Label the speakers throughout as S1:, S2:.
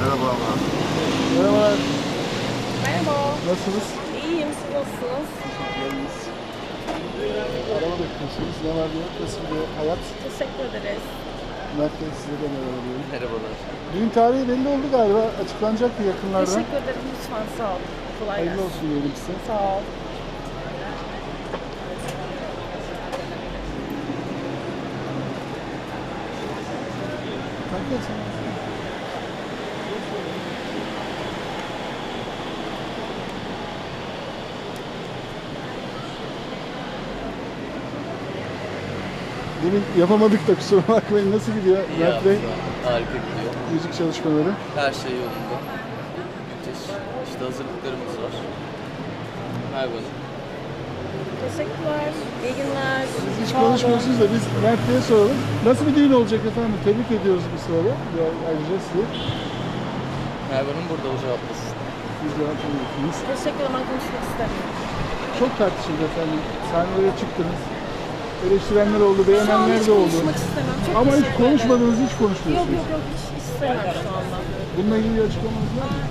S1: Merhaba abla.
S2: Merhabalar,
S3: Merhaba.
S2: nasılsınız?
S3: İyiyim, siz nasılsınız?
S2: İyiyiz. Araba bekliyorsunuz. Ne var ne yok? Nasıl gidiyor hayat?
S3: Teşekkür ederiz.
S2: Mert Bey size de merhaba diyorum.
S4: Merhabalar.
S2: Düğün tarihi belli oldu galiba. Açıklanacak mı yakınlarda?
S3: Teşekkür ederim. Lütfen sağ olun. Kolay
S2: Hayırlı
S3: gelsin.
S2: olsun diyelim size.
S3: Sağ ol.
S2: Sen Demin yapamadık da kusura bakmayın. Nasıl gidiyor
S4: İyi
S2: Mert
S4: abi
S2: Bey?
S4: Harika gidiyor.
S2: Müzik çalışmaları.
S4: Her şey yolunda. Müthiş. İşte hazırlıklarımız var. Merhaba.
S3: Teşekkürler. İyi günler.
S2: Hiç
S3: Sağ olun.
S2: konuşmuyorsunuz da biz Mert Bey'e soralım. Nasıl bir düğün olacak efendim? Tebrik ediyoruz bu sırada. Ya, ayrıca sizi.
S4: Merve'nin burada o cevaplasın.
S2: Siz cevap veriyorsunuz.
S3: Teşekkür ederim. Ben konuşmak istemiyorum.
S2: Çok tartışıldı efendim. Sahnelere çıktınız. Eleştirenler oldu, beğenenler
S3: hiç
S2: de oldu.
S3: konuşmak istemiyorum. Çok
S2: Ama hiç
S3: teşekkür ederim.
S2: konuşmadınız, hiç
S3: Yok
S2: konuşmuyorsunuz.
S3: yok yok. Hiç istemiyorum şu anda.
S2: Bununla ilgili açıklamanız var mı?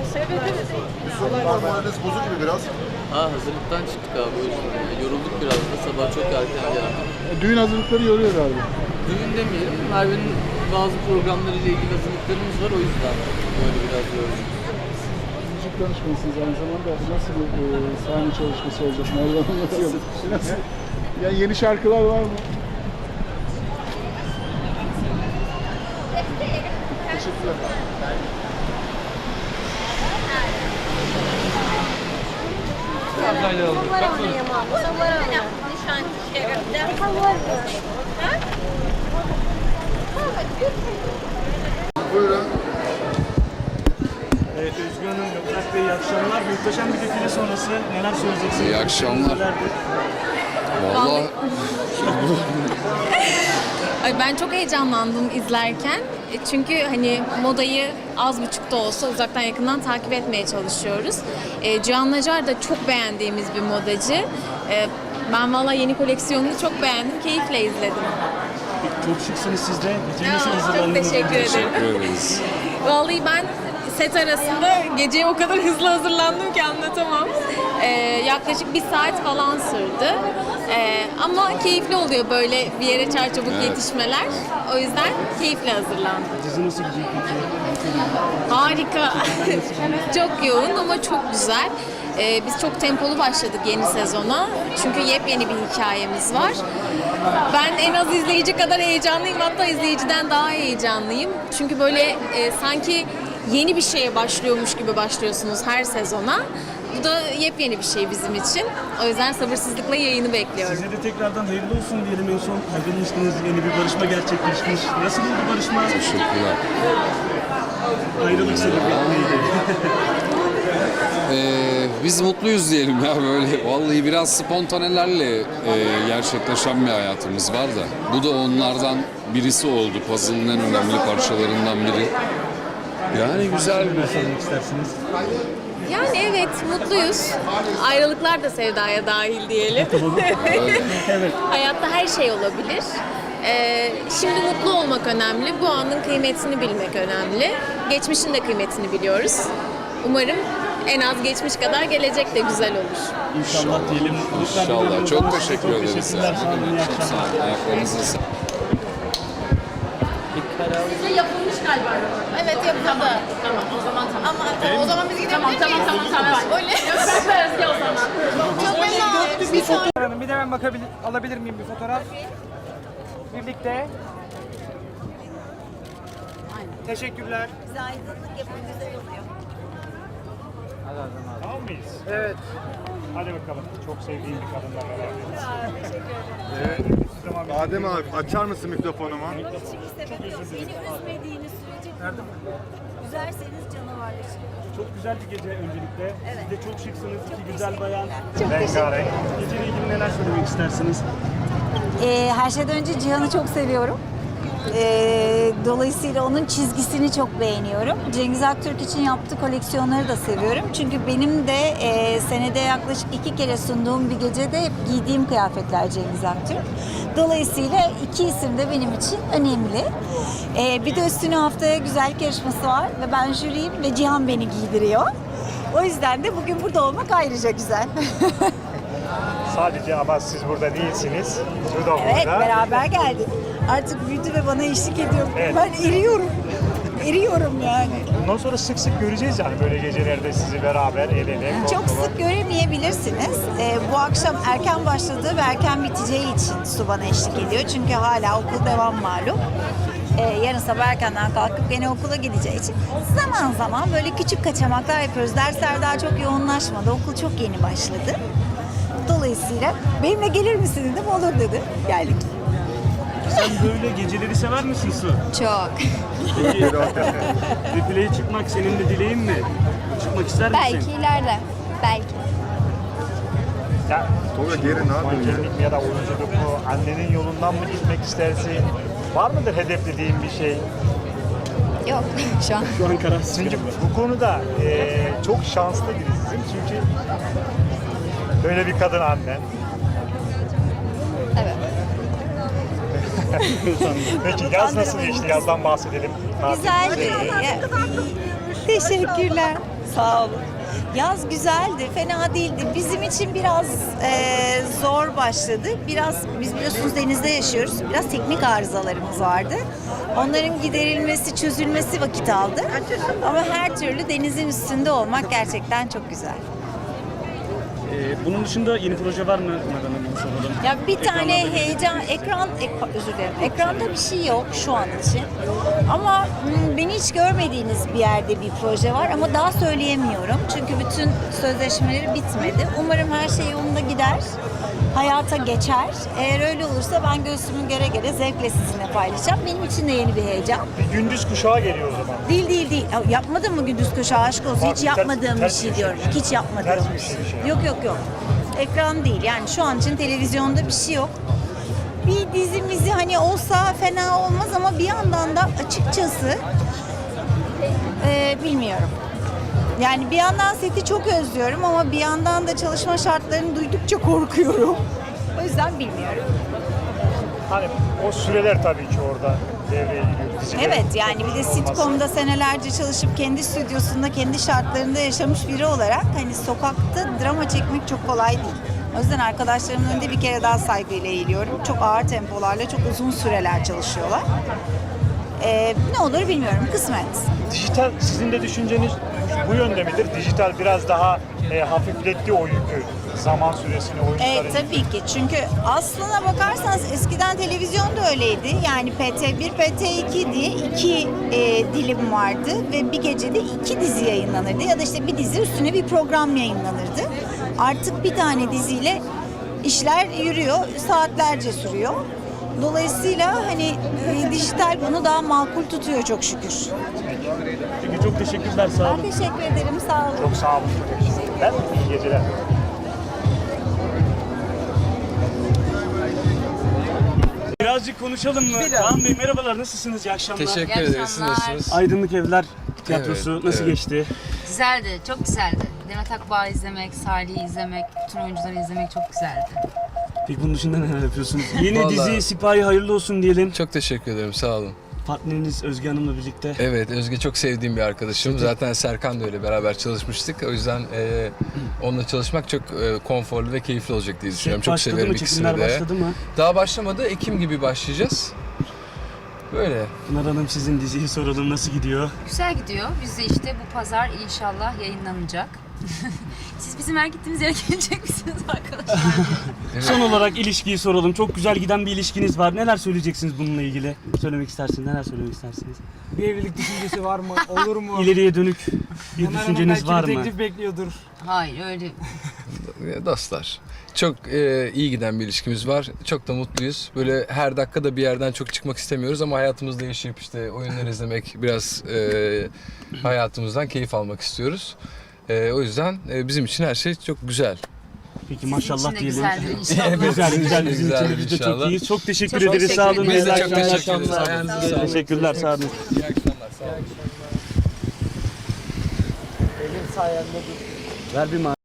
S3: Teşekkür ederim.
S1: Var moraliniz bozuk gibi biraz.
S4: Ha hazırlıktan çıktık abi o yüzden. Yani yorulduk biraz da sabah çok erken geldik.
S2: E, Düğün hazırlıkları yoruyor galiba.
S4: Düğün demeyelim. Merve'nin bazı programlarıyla ilgili hazırlıklarımız var o yüzden böyle biraz yorulduk.
S2: Müzik danışmanısınız aynı zamanda. Nasıl bir e, sahne çalışması olacak? Merve Hanım nasıl yapacak? Nasıl? Yani yeni şarkılar var mı? Teşekkürler.
S1: Buyurun.
S5: Evet Özgür Hanım, Gökberk Bey iyi akşamlar. Muhteşem bir defile sonrası neler söyleyeceksiniz?
S6: İyi akşamlar.
S5: Nelerdir?
S6: Vallahi
S7: Ay ben çok heyecanlandım izlerken. E, Çünkü hani modayı az buçuk da olsa uzaktan yakından takip etmeye çalışıyoruz. E, Cihan Nacar da çok beğendiğimiz bir modacı. E, ben valla yeni koleksiyonunu çok beğendim. Keyifle izledim.
S5: Çok şıksınız siz de. Gece nasıl
S7: çok
S5: hazırlandınız?
S7: teşekkür ederim.
S6: ederiz.
S7: Vallahi ben set arasında geceye o kadar hızlı hazırlandım ki anlatamam. Ee, yaklaşık bir saat falan sürdü. Ee, ama keyifli oluyor böyle bir yere çarçabuk yetişmeler. O yüzden keyifle hazırlandım.
S5: Dizi nasıl gidiyor?
S7: Harika. çok yoğun ama çok güzel. Ee, biz çok tempolu başladık yeni sezona. Çünkü yepyeni bir hikayemiz var. Ben en az izleyici kadar heyecanlıyım. Hatta izleyiciden daha heyecanlıyım. Çünkü böyle e, sanki yeni bir şeye başlıyormuş gibi başlıyorsunuz her sezona. Bu da yepyeni bir şey bizim için. O yüzden sabırsızlıkla yayını bekliyorum.
S5: Size de tekrardan hayırlı olsun diyelim. En son ayrılmıştınız, yeni bir barışma gerçekleşmiş. Nasıl bir barışma?
S6: Teşekkürler.
S5: Ayrılık sebebi neydi?
S6: Ee, biz mutluyuz diyelim ya böyle. Vallahi biraz spontanelerle e, gerçekleşen bir hayatımız var da. Bu da onlardan birisi oldu. Puzzle'ın en önemli parçalarından biri. Yani güzel bir
S5: Söylemek istersiniz.
S7: Yani evet mutluyuz. Ayrılıklar da sevdaya dahil diyelim. Hayatta her şey olabilir. Ee, şimdi mutlu olmak önemli. Bu anın kıymetini bilmek önemli. Geçmişin de kıymetini biliyoruz. Umarım en az geçmiş kadar gelecek de güzel olur.
S5: İnşallah diyelim. Mutluluklar.
S6: İnşallah. Çok
S5: Çok
S6: teşekkür ederiz.
S5: teşekkürler. Sağ olun. iyi
S6: Çok sağ
S5: akşamlar.
S6: olun.
S8: Yapılmış galiba. Evet yapıldı. Tamam o zaman tamam. Ama tamam, o zaman biz gidebilir tamam, Tamam tamam tamam. Öyle. Göstermez ya o zaman. Çok memnun oldum. Bir sonraki
S9: Hanım bir de ben bakabilir, alabilir miyim bir fotoğraf? Birlikte. Teşekkürler.
S5: Tamam mıyız?
S9: Evet.
S5: Hadi bakalım. Çok sevdiğim bir kadınla beraberiz.
S1: Adem abi açar mısın mikrofonumu?
S10: Seni üzmediğiniz sürece üzerseniz canavarlaşır.
S5: Çok güzel bir gece öncelikle. Siz de çok şıksınız. iki güzel bayan. Rengarenk. Geceyle ilgili neler söylemek istersiniz?
S10: Ee, her şeyden önce Cihan'ı çok seviyorum. Ee, dolayısıyla onun çizgisini çok beğeniyorum. Cengiz Aktürk için yaptığı koleksiyonları da seviyorum. Çünkü benim de e, senede yaklaşık iki kere sunduğum bir gecede hep giydiğim kıyafetler Cengiz Aktürk. Dolayısıyla iki isim de benim için önemli. Ee, bir de üstüne haftaya güzellik yarışması var ve ben jüriyim ve Cihan beni giydiriyor. O yüzden de bugün burada olmak ayrıca güzel.
S11: Sadece ama siz burada değilsiniz. Şu da
S10: evet
S11: burada.
S10: beraber geldik. Artık büyüdü ve bana eşlik ediyor.
S11: Evet.
S10: Ben eriyorum. Eriyorum yani.
S11: Bundan sonra sık sık göreceğiz yani böyle gecelerde sizi beraber el ele.
S10: Çok sık göremeyebilirsiniz. Ee, bu akşam erken başladığı ve erken biteceği için su bana eşlik ediyor. Çünkü hala okul devam malum. Ee, yarın sabah erkenden kalkıp gene okula gideceği için zaman zaman böyle küçük kaçamaklar yapıyoruz. Dersler daha çok yoğunlaşmadı. Okul çok yeni başladı. Dolayısıyla benimle gelir misin dedim. Olur dedi. Geldik.
S11: Sen böyle geceleri sever misin Su?
S10: Çok.
S11: Peki replay'e çıkmak senin de dileğin mi? Çıkmak ister misin?
S12: Belki ileride. Belki.
S11: Ya,
S13: Tolga geri ne yapıyorsun ya?
S11: mankenlik ya da oyunculuk mu? Annenin yolundan mı gitmek istersin? Var mıdır hedeflediğin bir şey?
S12: Yok şu an.
S11: Şu an kararsız. Çünkü bu konuda eee, çok şanslı birisisin. Çünkü böyle bir kadın annen.
S12: Evet.
S11: Peki yaz nasıl geçti? Yazdan bahsedelim.
S10: Güzeldi. Ya- Teşekkürler. Sağ olun. Yaz güzeldi, fena değildi. Bizim için biraz e, zor başladı. Biraz biz biliyorsunuz denizde yaşıyoruz. Biraz teknik arızalarımız vardı. Onların giderilmesi, çözülmesi vakit aldı. Ama her türlü denizin üstünde olmak gerçekten çok güzel.
S11: Ee, bunun dışında yeni proje var mı? Hemen soralım.
S10: Ya bir tane
S11: Ekranlarda
S10: heyecan, ekran, ek, özür dilerim. Ekranda bir şey yok şu an için. Ama hmm, beni hiç görmediğiniz bir yerde bir proje var ama daha söyleyemiyorum. Çünkü bütün sözleşmeleri bitmedi. Umarım her şey yolunda gider. Hayata geçer. Eğer öyle olursa ben göğsümü göre göre zevkle sizinle paylaşacağım. Benim için de yeni bir heyecan.
S11: Bir gündüz kuşağı geliyor o zaman.
S10: Değil değil değil. Ya, Yapmadın mı gündüz kuşağı aşk olsun? Hiç
S11: ters-
S10: yapmadığım bir şey
S11: bir
S10: diyorum.
S11: şey.
S10: Hiç yapmadığım
S11: şey, bir
S10: şey.
S11: şey.
S10: Yok yok yok. Ekran değil. Yani şu an için televizyonda bir şey yok. Bir dizimizi hani olsa fena olmaz ama bir yandan da açıkçası e, bilmiyorum. Yani bir yandan seti çok özlüyorum ama bir yandan da çalışma şartlarını duydukça korkuyorum. O yüzden bilmiyorum.
S11: Hani o süreler tabii ki orada
S10: Evet yani bir de sitcom'da senelerce çalışıp kendi stüdyosunda, kendi şartlarında yaşamış biri olarak hani sokakta drama çekmek çok kolay değil. O yüzden arkadaşlarımın önünde bir kere daha saygıyla eğiliyorum. Çok ağır tempolarla, çok uzun süreler çalışıyorlar. Ee, ne olur bilmiyorum, kısmet.
S11: Dijital sizin de düşünceniz bu yönde midir? Dijital biraz daha e, hafifletti o yükü. Zaman süresini oyuncuların.
S10: Evet tabii ki. Çünkü aslına bakarsanız eskiden televizyon da öyleydi. Yani PT1, PT2 diye iki e, dilim vardı ve bir gecede iki dizi yayınlanırdı. Ya da işte bir dizi üstüne bir program yayınlanırdı. Artık bir tane diziyle işler yürüyor, saatlerce sürüyor. Dolayısıyla hani e, dijital bunu daha makul tutuyor çok şükür.
S11: Peki çok teşekkürler sağ
S10: Ben
S11: olun.
S10: teşekkür ederim, sağ olun.
S11: Çok sağ olun. Teşekkürler. İyi geceler. Birazcık konuşalım mı? Kaan Bey merhabalar nasılsınız? İyi akşamlar.
S14: Teşekkür ederiz. Siz nasılsınız?
S11: Aydınlık Evler Tiyatrosu
S14: Evet,
S11: nasıl
S14: evet.
S11: geçti?
S12: Güzeldi. Çok güzeldi. Demet Akbağ izlemek, Salih'i izlemek, bütün oyuncuları izlemek çok güzeldi.
S11: Peki bunun dışında neler yapıyorsunuz? Yeni
S14: Vallahi-
S11: dizi Sipahi hayırlı olsun diyelim.
S14: Çok teşekkür ederim. Sağ olun.
S11: Partneriniz Özge Hanım'la birlikte.
S14: Evet Özge çok sevdiğim bir arkadaşım. Zaten Serkan da öyle beraber çalışmıştık. O yüzden e, onunla çalışmak çok e, konforlu ve keyifli olacak diye düşünüyorum. Çok
S11: başladı
S14: severim
S11: mı?
S14: ikisini
S11: Çekimler
S14: de.
S11: başladı mı?
S14: Daha başlamadı. Ekim gibi başlayacağız. Böyle.
S11: Pınar Hanım sizin diziyi soralım nasıl gidiyor?
S12: Güzel gidiyor. Biz de işte bu pazar inşallah yayınlanacak. Siz bizim her gittiğimiz yere gelecek misiniz arkadaşlar?
S11: Son olarak ilişkiyi soralım. Çok güzel giden bir ilişkiniz var. Neler söyleyeceksiniz bununla ilgili? Söylemek istersiniz. Neler söylemek istersiniz?
S9: Bir evlilik düşüncesi var mı? Olur mu?
S11: İleriye dönük bir düşünceniz var mı?
S9: teklif bekliyordur.
S12: Hayır öyle.
S14: Dostlar. Çok e, iyi giden bir ilişkimiz var. Çok da mutluyuz. Böyle her dakikada bir yerden çok çıkmak istemiyoruz ama hayatımızda yaşayıp işte oyunlar izlemek, biraz e, hayatımızdan keyif almak istiyoruz. E, o yüzden e, bizim için her şey çok güzel.
S11: Peki
S12: Sizin
S11: maşallah
S12: için de
S11: diyelim.
S12: güzeldir inşallah.
S11: Güzel güzel
S14: Bizim için de
S11: de biz de çok
S14: inşallah.
S11: iyiyiz. Çok teşekkür
S12: Çok
S11: ederiz. Sağ olun.
S12: teşekkür
S14: Biz de
S11: İyi
S14: çok
S11: akşamlar.
S14: teşekkür ederiz. Ayağınıza sağlık.
S11: Teşekkürler. Sağ olun.
S14: İyi akşamlar. Sağ olun.
S11: Ver bir ma-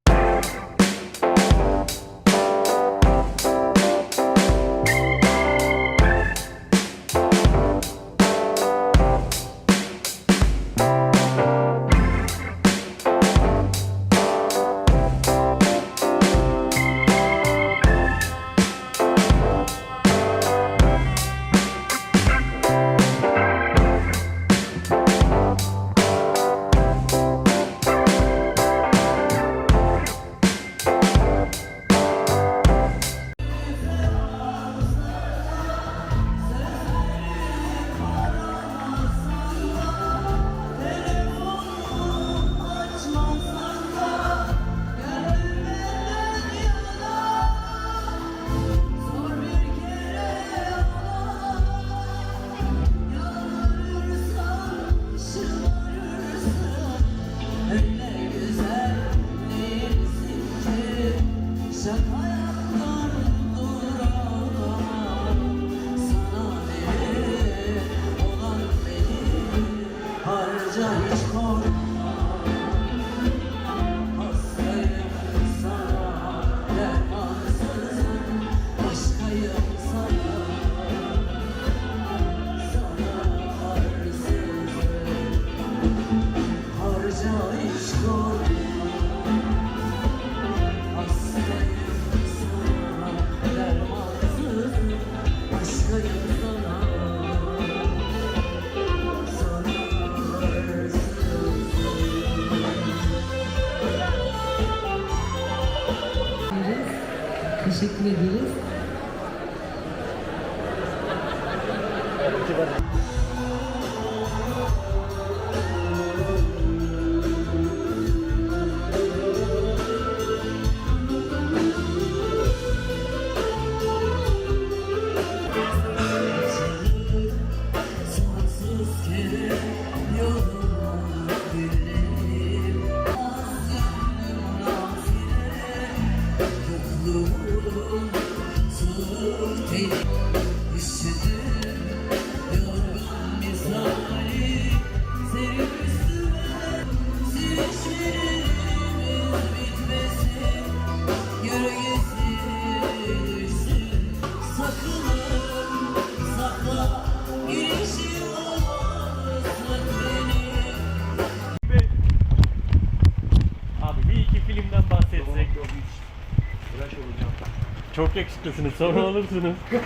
S15: Çok yakışıklısınız. Sonra olursunuz.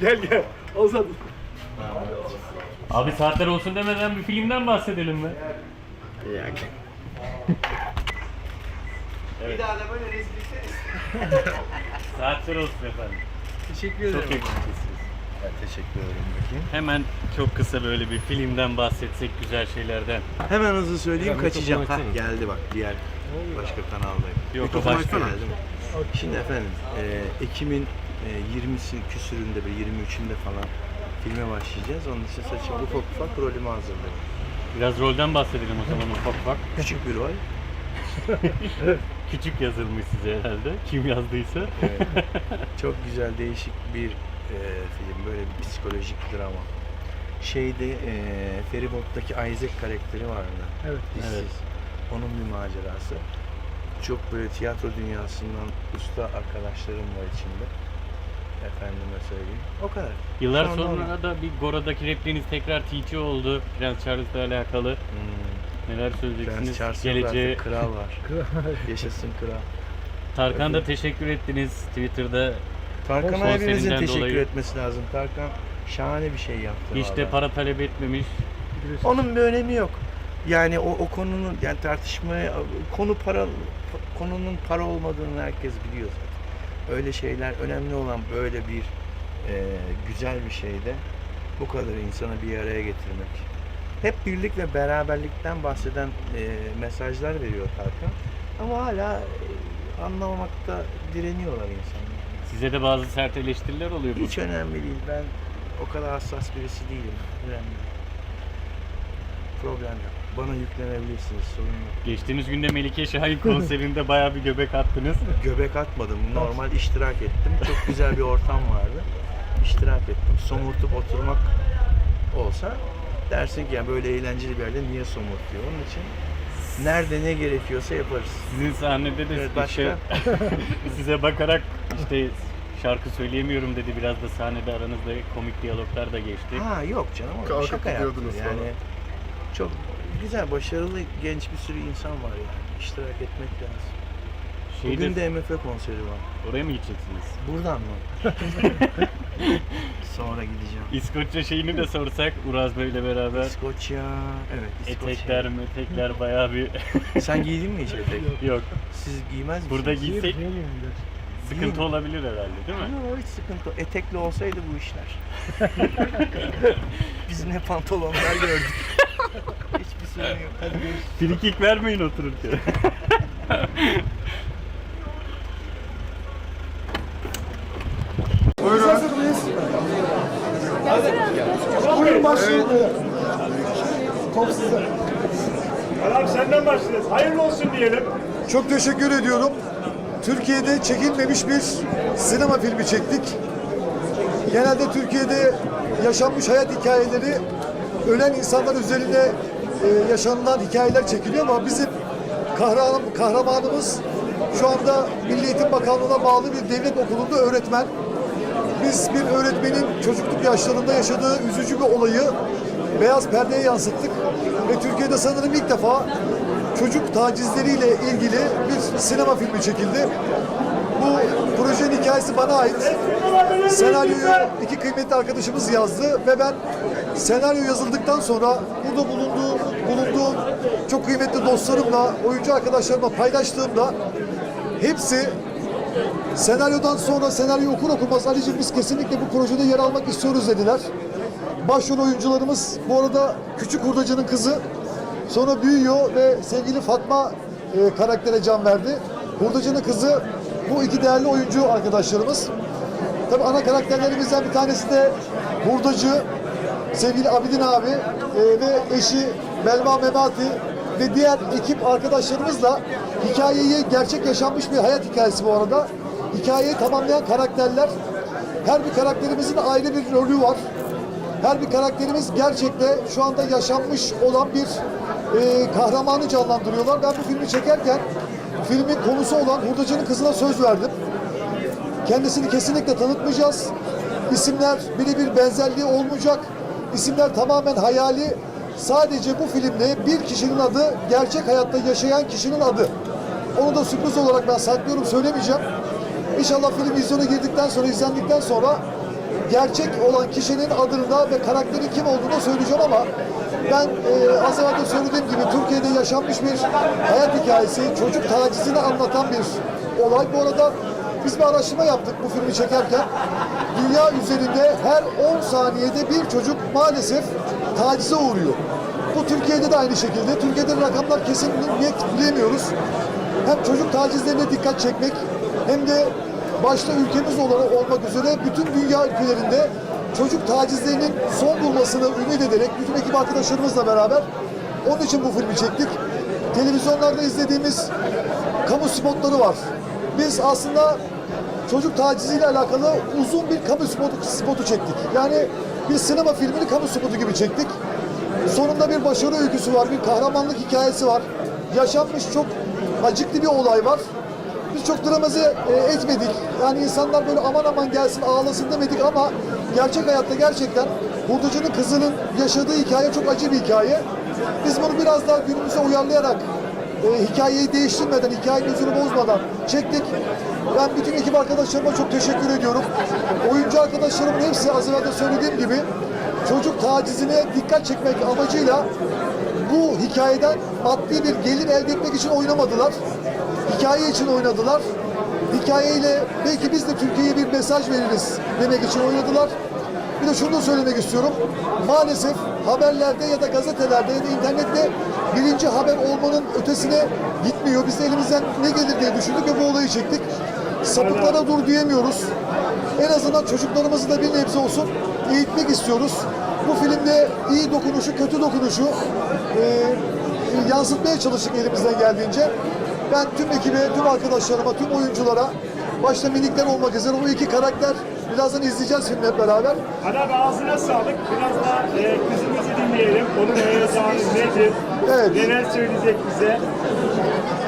S11: Gel gel. Ozan.
S15: Abi saatler olsun demeden bir filmden bahsedelim mi? Bir daha da böyle Saatler olsun efendim.
S4: Teşekkür ederim.
S15: Çok yakışıklısınız.
S13: Teşekkür ederim bakayım.
S15: Hemen çok kısa böyle bir filmden bahsetsek güzel şeylerden.
S16: Hemen hızlı söyleyeyim kaçacağım. Hah, geldi bak diğer başka kanaldayım.
S15: Yok, o
S16: Mikrofonu
S15: başka.
S16: açsana. Geldi mi? Şimdi efendim e, Ekim'in e, 20'si küsüründe ve 23'ünde falan filme başlayacağız. Onun için saçım ufak ufak rolümü hazırlıyorum.
S15: Biraz rolden bahsedelim o zaman ufak ufak.
S16: Küçük bir rol.
S15: Küçük yazılmış size herhalde. Kim yazdıysa.
S16: Evet. Çok güzel değişik bir e, film. Böyle bir psikolojik drama. Şeyde e, Feribot'taki Isaac karakteri vardı.
S17: Evet.
S16: Dişsiz.
S15: Evet.
S16: Onun bir macerası. Çok böyle tiyatro dünyasından usta arkadaşlarım var içinde. Efendime söyleyeyim. O kadar.
S15: Yıllar
S16: Şu anda
S15: sonra da bir Gora'daki repliğiniz tekrar TT oldu. Prens Charles'la alakalı.
S16: Hmm.
S15: Neler söyleyeceksiniz?
S16: Prens Charles'ın
S15: Geleceğe
S16: artık kral var. Yaşasın kral.
S15: Tarkan da teşekkür ettiniz Twitter'da.
S16: Tarkan'a hepimizin
S15: konserinden
S16: teşekkür
S15: dolayı.
S16: etmesi lazım. Tarkan şahane bir şey yaptı.
S15: Hiç de
S16: vallahi.
S15: para talep etmemiş.
S16: Onun bir önemi yok. Yani o, o konunun yani tartışmaya konu para konunun para olmadığını herkes biliyor zaten. Öyle şeyler önemli olan böyle bir e, güzel bir şeyde bu kadar insanı bir araya getirmek. Hep birlik ve beraberlikten bahseden e, mesajlar veriyor Tarkan. Ama hala e, anlamamakta direniyorlar insanlar.
S15: Size de bazı sert eleştiriler oluyor bu.
S16: Hiç önemli değil. Ben o kadar hassas birisi değilim. Önemli. Problem yok. Bana yüklenebilirsiniz. Sorun yok.
S15: Geçtiğimiz günde Melike Şahin konserinde bayağı bir göbek attınız.
S16: Göbek atmadım. Normal iştirak ettim. Çok güzel bir ortam vardı. İştirak ettim. Somurtup oturmak olsa dersin ki ya böyle eğlenceli bir yerde niye somurtuyor? Onun için nerede ne gerekiyorsa yaparız.
S15: Sizin sahnede de
S16: Evet,
S15: işte size bakarak işte şarkı söyleyemiyorum dedi. Biraz da sahnede aranızda komik diyaloglar da geçti.
S16: Ha yok canım. o
S13: Kalkıp
S16: Şaka yaptım.
S13: gidiyordunuz
S16: Yani çok güzel, başarılı genç bir sürü insan var yani. İştirak etmek lazım.
S15: Şeyde,
S16: Bugün de MF konseri var.
S15: oraya mı gideceksiniz?
S16: Buradan mı? Sonra gideceğim.
S15: İskoçya şeyini de sorsak Uraz Bey'le beraber.
S16: İskoçya. Evet, İskoçya.
S15: Etekler metekler bayağı bir
S16: Sen giydin mi hiç etek?
S15: yok.
S16: Siz giymez misiniz?
S15: Burada giysek sıkıntı olabilir herhalde değil mi?
S16: Yok hiç sıkıntı. Etekli olsaydı bu işler. Biz ne pantolonlar gördük. Hiçbir görüşürüz.
S15: Frikik vermeyin otururken.
S17: Hazır mıyız? Buyurun başlayalım. Top sizde.
S11: Abi senden başlayacağız. Hayırlı olsun diyelim.
S17: Çok teşekkür ediyorum. Türkiye'de çekilmemiş bir sinema filmi çektik. Genelde Türkiye'de yaşanmış hayat hikayeleri ölen insanlar üzerine e, yaşanılan hikayeler çekiliyor ama bizim kahraman, kahramanımız şu anda Milli Eğitim Bakanlığı'na bağlı bir devlet okulunda öğretmen. Biz bir öğretmenin çocukluk yaşlarında yaşadığı üzücü bir olayı beyaz perdeye yansıttık ve Türkiye'de sanırım ilk defa çocuk tacizleriyle ilgili bir sinema filmi çekildi. Bu projenin hikayesi bana ait. Senaryoyu iki kıymetli arkadaşımız yazdı ve ben senaryo yazıldıktan sonra burada bulunduğum, bulunduğum çok kıymetli dostlarımla, oyuncu arkadaşlarımla paylaştığımda hepsi Senaryodan sonra senaryo okur okumaz Ali'cim biz kesinlikle bu projede yer almak istiyoruz dediler. Başrol oyuncularımız bu arada Küçük Hurdacı'nın kızı sonra büyüyor ve sevgili Fatma e, karaktere can verdi. Hurdacı'nın kızı bu iki değerli oyuncu arkadaşlarımız. Tabii ana karakterlerimizden bir tanesi de Hurdacı, sevgili Abidin abi e, ve eşi Belma Memati ve diğer ekip arkadaşlarımızla hikayeyi gerçek yaşanmış bir hayat hikayesi bu arada. Hikayeyi tamamlayan karakterler. Her bir karakterimizin ayrı bir rolü var. Her bir karakterimiz gerçekte şu anda yaşanmış olan bir e, kahramanı canlandırıyorlar. Ben bu filmi çekerken filmin konusu olan Hurdacı'nın kızına söz verdim. Kendisini kesinlikle tanıtmayacağız. İsimler birebir benzerliği olmayacak. İsimler tamamen hayali. Sadece bu filmde bir kişinin adı gerçek hayatta yaşayan kişinin adı. Onu da sürpriz olarak ben saklıyorum söylemeyeceğim. İnşallah film vizyona girdikten sonra, izlendikten sonra gerçek olan kişinin adını ve karakterin kim olduğunu söyleyeceğim ama ben e, az evvel de söylediğim gibi Türkiye'de yaşanmış bir hayat hikayesi, çocuk tacizini anlatan bir olay. Bu arada biz bir araştırma yaptık bu filmi çekerken. Dünya üzerinde her 10 saniyede bir çocuk maalesef tacize uğruyor. Bu Türkiye'de de aynı şekilde. Türkiye'de rakamlar kesin net bilemiyoruz. Hem çocuk tacizlerine dikkat çekmek hem de başta ülkemiz olarak olmak üzere bütün dünya ülkelerinde çocuk tacizlerinin son bulmasını ümit ederek bütün ekip arkadaşlarımızla beraber onun için bu filmi çektik. Televizyonlarda izlediğimiz kamu spotları var. Biz aslında çocuk taciziyle alakalı uzun bir kamu spotu, spotu çektik. Yani bir sinema filmini kamu spotu gibi çektik. Sonunda bir başarı öyküsü var, bir kahramanlık hikayesi var. Yaşanmış çok acıklı bir olay var. Biz çok dramatize e, etmedik. Yani insanlar böyle aman aman gelsin ağlasın demedik ama gerçek hayatta gerçekten Hurdacı'nın kızının yaşadığı hikaye çok acı bir hikaye. Biz bunu biraz daha günümüze uyarlayarak e, hikayeyi değiştirmeden, hikayenin özünü bozmadan çektik. Ben bütün ekip arkadaşlarıma çok teşekkür ediyorum. Oyuncu arkadaşlarımın hepsi az evvel de söylediğim gibi çocuk tacizine dikkat çekmek amacıyla bu hikayeden maddi bir gelir elde etmek için oynamadılar. Hikaye için oynadılar. Hikayeyle belki biz de Türkiye'ye bir mesaj veririz demek için oynadılar. Bir de şunu da söylemek istiyorum. Maalesef haberlerde ya da gazetelerde ya da internette birinci haber olmanın ötesine gitmiyor. Biz de elimizden ne gelir diye düşündük ve bu olayı çektik. Sapıklara dur diyemiyoruz. En azından çocuklarımızı da bir nebze olsun eğitmek istiyoruz. Bu filmde iyi dokunuşu, kötü dokunuşu e, yansıtmaya çalıştık elimizden geldiğince. Ben tüm ekibe, tüm arkadaşlarıma, tüm oyunculara, başta minikler olmak üzere bu iki karakter birazdan izleyeceğiz filmi hep beraber.
S11: Ali abi ağzına sağlık. Biraz da e, kızımızı dinleyelim. Onun heyecanı nedir?
S17: Evet.
S11: Neler söyleyecek bize?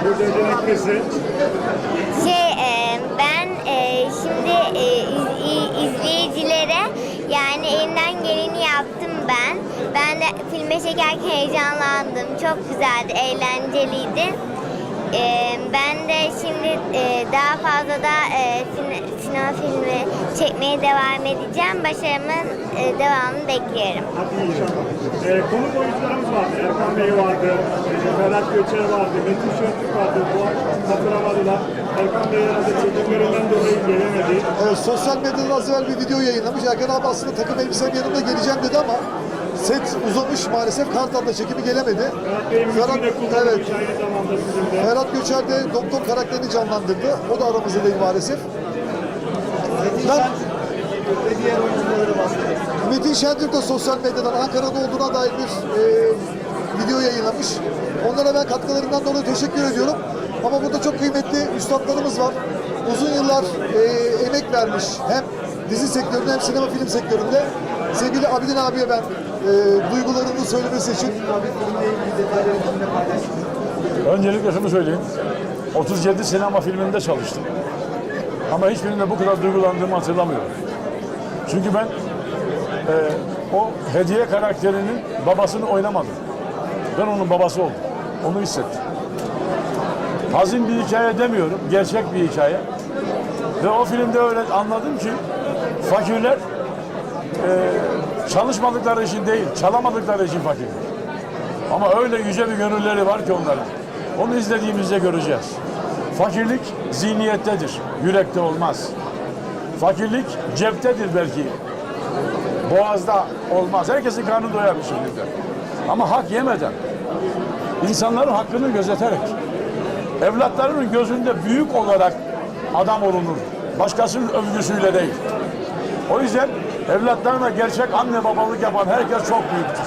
S11: Hurdacı'nın kızı.
S12: Şey e, ben e, şimdi e, iz- i- izleyicilere yani elimden geleni yaptım ben. Ben de filme çekerken heyecanlandım. Çok güzeldi, eğlenceliydi. E, ben de şimdi e, daha fazla da e, sine- sinema filmi çekmeye devam edeceğim. Başarımın e, devamını bekliyorum.
S11: E, konuk oyuncularımız vardı. Erkan Bey vardı. E, Ferhat Göçer vardı. Metin Şentürk vardı. Bu akşam katılamadılar. Erkan Bey herhalde çekimlerinden dolayı gelemedi.
S17: Evet, sosyal medyada az evvel bir video yayınlamış. Erkan abi aslında takım elbisem yanımda geleceğim dedi ama set uzamış maalesef. Kartal'da çekimi gelemedi.
S11: Ferhat
S17: evet. Ferhat Göçer de doktor karakterini canlandırdı. O da aramızda değil maalesef. Ben, Metin Şentürk de sosyal medyadan Ankara'da olduğuna dair bir e, video yayınlamış. Onlara ben katkılarından dolayı teşekkür ediyorum. Ama burada çok kıymetli üstadlarımız var. Uzun yıllar e, emek vermiş hem dizi sektöründe hem sinema film sektöründe. Sevgili Abidin abiye ben e, duygularını söylemesi için
S18: Öncelikle şunu söyleyeyim. 37 sinema filminde çalıştım. Ama hiçbirinde bu kadar duygulandığımı hatırlamıyorum. Çünkü ben e, o hediye karakterinin babasını oynamadım. Ben onun babası oldum. Onu hissettim. Hazin bir hikaye demiyorum. Gerçek bir hikaye. Ve o filmde öyle anladım ki fakirler e, çalışmadıkları için değil, çalamadıkları için fakirler. Ama öyle yüce bir gönülleri var ki onların. Onu izlediğimizde göreceğiz. Fakirlik zihniyettedir, yürekte olmaz. Fakirlik ceptedir belki. Boğazda olmaz. Herkesin karnı doyar bir şekilde. Ama hak yemeden, insanların hakkını gözeterek, evlatlarının gözünde büyük olarak adam olunur. Başkasının övgüsüyle değil. O yüzden evlatlarına gerçek anne babalık yapan herkes çok büyüktür.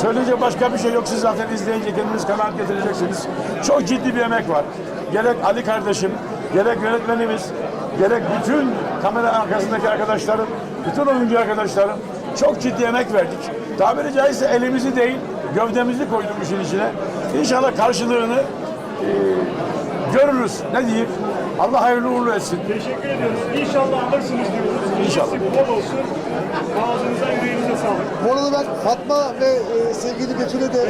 S18: Söyleyecek başka bir şey yok. Siz zaten izleyince kendiniz kanaat getireceksiniz. Çok ciddi bir emek var. Gerek Ali kardeşim, gerek yönetmenimiz, gerek bütün kamera arkasındaki arkadaşlarım, bütün oyuncu arkadaşlarım çok ciddi emek verdik. Tabiri caizse elimizi değil, gövdemizi koyduk işin içine. İnşallah karşılığını e, görürüz. Ne diyeyim? Allah hayırlı uğurlu etsin.
S11: Teşekkür ediyoruz. İnşallah alırsınız diyoruz.
S18: İnşallah.
S11: Bol olsun. Ağzınıza yüreğinize.
S17: Bu arada ben Fatma ve e, sevgili Betül'e de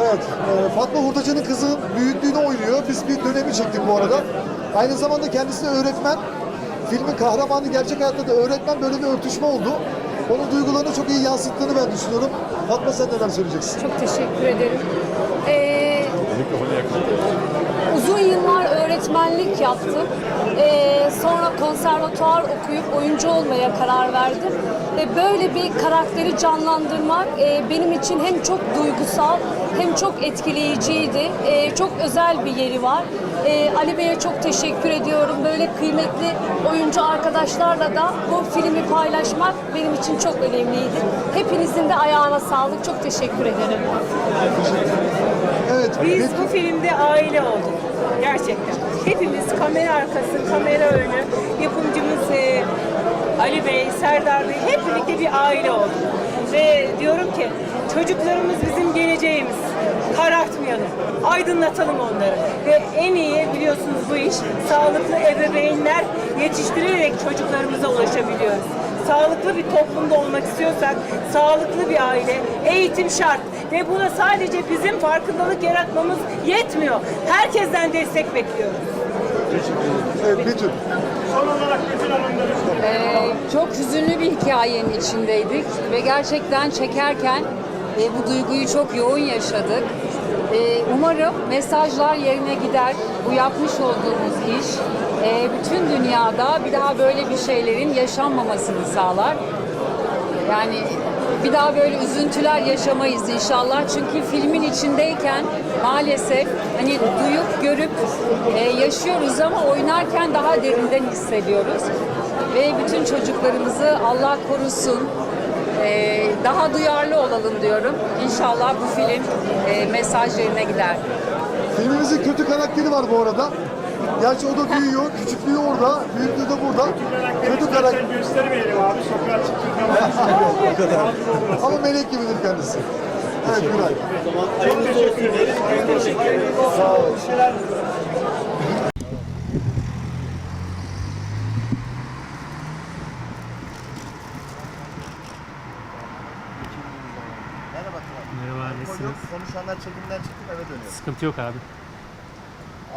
S17: evet e, Fatma Hurdacı'nın kızı büyüklüğünü oynuyor. Biz bir dönemi çektik bu arada. Aynı zamanda kendisi de öğretmen. Filmin kahramanı gerçek hayatta da öğretmen böyle bir örtüşme oldu. Onun duygularını çok iyi yansıttığını ben düşünüyorum. Fatma sen neler söyleyeceksin?
S3: Çok teşekkür ederim. Ee, uzun yıllar öğretmenlik yaptım. Ee, sonra konservatuar okuyup oyuncu olmaya karar verdim. Ve böyle bir karakteri canlandırmak e, benim için hem çok duygusal hem çok etkileyiciydi. E, çok özel bir yeri var. E, Ali Bey'e çok teşekkür ediyorum. Böyle kıymetli oyuncu arkadaşlarla da bu filmi paylaşmak benim için çok önemliydi. Hepinizin de ayağına sağlık. Çok teşekkür ederim.
S17: Evet.
S19: Biz bu filmde aile olduk. Gerçekten. Hepimiz kamera arkası, kamera önü, yapımcımız e, Ali Bey, Serdar Bey hep birlikte bir aile olduk. Ve diyorum ki çocuklarımız bizim geleceğimiz. Karartmayalım, aydınlatalım onları. Ve en iyi biliyorsunuz bu iş sağlıklı ebeveynler yetiştirerek çocuklarımıza ulaşabiliyoruz. Sağlıklı bir toplumda olmak istiyorsak sağlıklı bir aile, eğitim şart. Ve buna sadece bizim farkındalık yaratmamız yetmiyor. Herkesten destek bekliyoruz.
S17: Evet.
S11: Son olarak Betül Hanım'da
S20: Ee, çok hüzünlü bir hikayenin içindeydik ve gerçekten çekerken e, bu duyguyu çok yoğun yaşadık. E, umarım mesajlar yerine gider. Bu yapmış olduğumuz iş e, bütün dünyada bir daha böyle bir şeylerin yaşanmamasını sağlar. Yani bir daha böyle üzüntüler yaşamayız inşallah. Çünkü filmin içindeyken maalesef hani duyup görüp e, yaşıyoruz ama oynarken daha derinden hissediyoruz. Ve bütün çocuklarımızı Allah korusun. e, daha duyarlı olalım diyorum. İnşallah bu film e, mesaj yerine gider.
S17: Filmimizin kötü karakteri var bu arada. Gerçi o da büyüyor. Küçüklüğü orada, büyüklüğü de burada. Kötü karakter.
S11: Göstermeyelim abi. Sokağa çıktık zaman.
S17: Ama melek gibidir kendisi. Evet Güray.
S11: Çok teşekkür ederiz. Biz teşekkür ederiz.
S17: Sağ olun.
S13: Konuşanlar çekimden çıkıp eve dönüyor.
S15: Sıkıntı yok abi.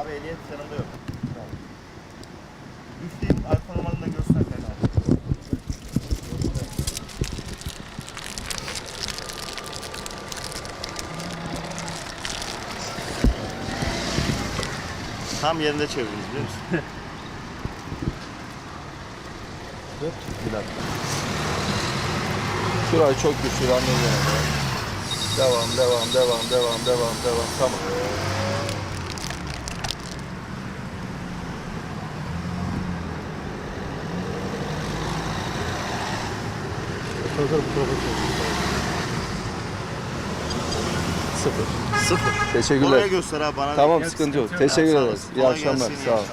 S13: Abi ehliyet yanımda yok. Tamam. Üfleyeyim alkol numaranı da göster fena. Tam yerinde çevirdiniz biliyor musun? Bir dakika.
S16: Şurayı çok güçlü anlayacağım. Devam, devam, devam, devam, devam, devam. Tamam. Sıfır.
S13: Sıfır.
S16: Teşekkürler.
S13: Oraya göster abi bana.
S16: Tamam sıkıntı yok. Teşekkür ederiz. İyi
S13: Kolay
S16: akşamlar. Sağ ol.